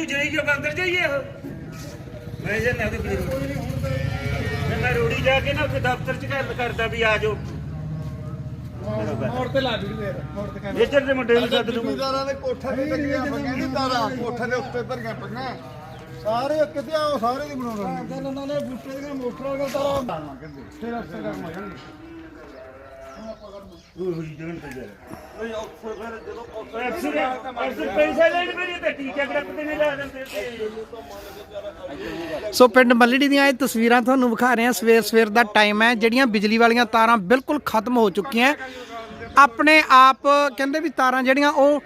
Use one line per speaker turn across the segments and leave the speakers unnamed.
ਤੂੰ ਜਾਈ ਕਿਉਂ ਅੰਦਰ ਜਾਈਏ ਉਹ? ਮੈਂ ਜੇ ਨਾ ਉਹਦੇ ਵੀਰ ਮੈਂ ਮੈਂ ਰੋੜੀ ਜਾ ਕੇ ਨਾ ਉੱਥੇ ਦਫ਼ਤਰ ਚ ਗੱਲ ਕਰਦਾ ਵੀ ਆ ਜਾਓ।
ਮੋੜ ਤੇ ਲਾ ਜੂ ਫੇਰ ਮੋੜ ਤੇ ਕਹਿੰਦਾ।
ਇੱਧਰ ਦੇ ਮੁੰਡੇ ਨੂੰ ਸੱਦ ਲੂ
ਜ਼ਿਮੀਦਾਰਾਂ ਦੇ ਕੋਠੇ ਤੇ ਲੱਗੀਆਂ ਪਈਆਂ ਨਹੀਂ ਤਾਰਾਂ ਕੋਠੇ ਦੇ ਉੱਤੇ ਧਰੀਆਂ ਪਈਆਂ
ਸਾਰੇ ਕਿਤੇ ਆ ਸਾਰੇ ਦੀ ਬਣਾਉਣਾ। ਕਹਿੰਦੇ ਉਹਨਾਂ ਨੇ ਬੂਟੇ ਦੀਆਂ ਮੋਟਰਾਂ ਦਾ ਤਾਰਾ ਬਣਾਉਣਾ ਕਹਿੰਦੇ ਫਿਰ ਅਸਰ ਕਰਨਾ
ਸੋ ਪਿੰਡ ਮੱਲੜੀ ਦੀਆਂ ਇਹ ਤਸਵੀਰਾਂ ਤੁਹਾਨੂੰ ਵਿਖਾ ਰਹੇ ਹਾਂ। ਸਵੇਰ ਸਵੇਰ ਦਾ ਟਾਈਮ ਹੈ, ਜਿਹੜੀਆਂ ਬਿਜਲੀ ਵਾਲੀਆਂ ਤਾਰਾਂ ਬਿਲਕੁਲ ਖਤਮ ਹੋ ਚੁੱਕੀਆਂ ਆਪਣੇ ਆਪ, ਕਹਿੰਦੇ ਵੀ ਤਾਰਾਂ ਜਿਹੜੀਆਂ ਉਹ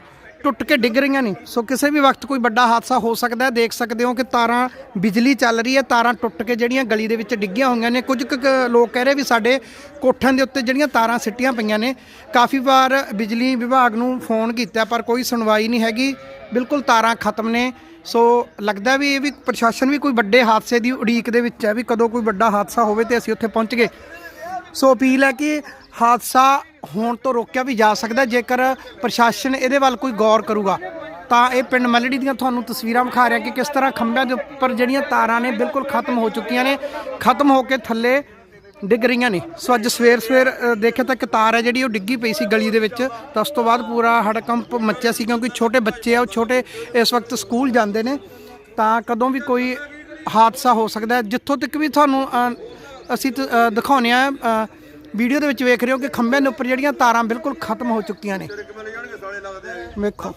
ਟੁੱਟ ਕੇ ਡਿੱਗ ਰਹੀਆਂ ਨੇ। ਸੋ ਕਿਸੇ ਵੀ ਵਕਤ ਕੋਈ ਵੱਡਾ ਹਾਦਸਾ ਹੋ ਸਕਦਾ ਹੈ, ਦੇਖ ਸਕਦੇ ਹੋ ਕਿ ਤਾਰਾਂ ਬਿਜਲੀ ਚੱਲ ਰਹੀ ਹੈ, ਤਾਰਾਂ ਟੁੱਟ ਕੇ ਜਿਹੜੀਆਂ ਗਲੀ ਦੇ ਵਿੱਚ ਡਿੱਗੀਆਂ ਹੋਈਆਂ ਨੇ। ਕੁਝ ਕੁ ਕ- ਲੋਕ ਕਹਿ ਰਹੇ ਵੀ ਸਾਡੇ ਕੋਠਿਆਂ ਦੇ ਉੱਤੇ ਜਿਹੜੀਆਂ ਤਾਰਾਂ ਸਿੱਟੀਆਂ ਪਈਆਂ ਨੇ। ਕਾਫੀ ਵਾਰ ਬਿਜਲੀ ਵਿਭਾਗ ਨੂੰ ਫੋਨ ਕੀਤਾ, ਪਰ ਕੋਈ ਸੁਣਵਾਈ ਨਹੀਂ ਹੈਗੀ। ਬਿਲਕੁਲ ਤਾਰਾਂ ਖਤਮ ਨੇ। ਸੋ ਲੱਗਦਾ ਵੀ ਇਹ ਵੀ ਪ੍ਰਸ਼ਾਸਨ ਵੀ ਕੋਈ ਵੱਡੇ ਹਾਦਸੇ ਦੀ ਉਡੀਕ ਦੇ ਵਿੱਚ ਹੈ ਵੀ ਕਦੋਂ ਕੋਈ ਵੱਡਾ ਹਾਦਸਾ ਹੋਵੇ ਤੇ ਅਸੀਂ ਉੱਥੇ ਪਹੁੰਚ ਗਏ। ਸੋ ਅਪੀਲ ਹੈ ਕਿ ਹਾਦਸਾ ਹੋਣ ਤੋਂ ਰੋਕਿਆ ਵੀ ਜਾ ਸਕਦਾ ਜੇਕਰ ਪ੍ਰਸ਼ਾਸਨ ਇਹਦੇ ਵੱਲ ਕੋਈ ਗੌਰ ਕਰੂਗਾ, ਤਾਂ ਇਹ ਪਿੰਡ ਮੱਲੜੀ ਦੀਆਂ ਤੁਹਾਨੂੰ ਤਸਵੀਰਾਂ ਵਿਖਾ ਰਿਹਾ ਕਿ ਕਿਸ ਤਰ੍ਹਾਂ ਖੰਭਿਆਂ ਦੇ ਉੱਪਰ ਜਿਹੜੀਆਂ ਤਾਰਾਂ ਨੇ ਬਿਲਕੁਲ ਖਤਮ ਹੋ ਚੁੱਕੀਆਂ ਨੇ, ਖਤਮ ਹੋ ਕੇ ਥੱਲੇ ਡਿੱਗ ਰਹੀਆਂ ਨੇ। ਸੋ ਅੱਜ ਸਵੇਰ ਸਵੇਰ ਦੇਖਿਆ ਤਾਂ ਇੱਕ ਤਾਰ ਹੈ ਜਿਹੜੀ ਉਹ ਡਿੱਗੀ ਪਈ ਸੀ ਗਲੀ ਦੇ ਵਿੱਚ, ਤਾਂ ਉਸ ਤੋਂ ਬਾਅਦ ਪੂਰਾ ਹੜਕੰਪ ਮੱਚਿਆ ਸੀ ਕਿਉਂਕਿ ਛੋਟੇ ਬੱਚੇ ਆ, ਉਹ ਛੋਟੇ ਇਸ ਵਕਤ ਸਕੂਲ ਜਾਂਦੇ ਨੇ, ਤਾਂ ਕਦੋਂ ਵੀ ਕੋਈ ਹਾਦਸਾ ਹੋ ਸਕਦਾ ਜਿੱਥੋਂ ਤੱਕ ਵੀ ਤੁਹਾਨੂੰ ਅਸੀਂ ਤ- ਦਿਖਾਉਂਦੇ ਆ ਵੀਡੀਓ ਦੇ ਵਿੱਚ ਵੇਖ ਰਹੇ ਹੋ ਕਿ ਖੰਭਿਆਂ ਦੇ ਉੱਪਰ ਜਿਹੜੀਆਂ ਤਾਰਾਂ ਬਿਲਕੁਲ ਖਤਮ ਹੋ ਚੁੱਕੀਆਂ ਨੇ। ਵੇਖੋ।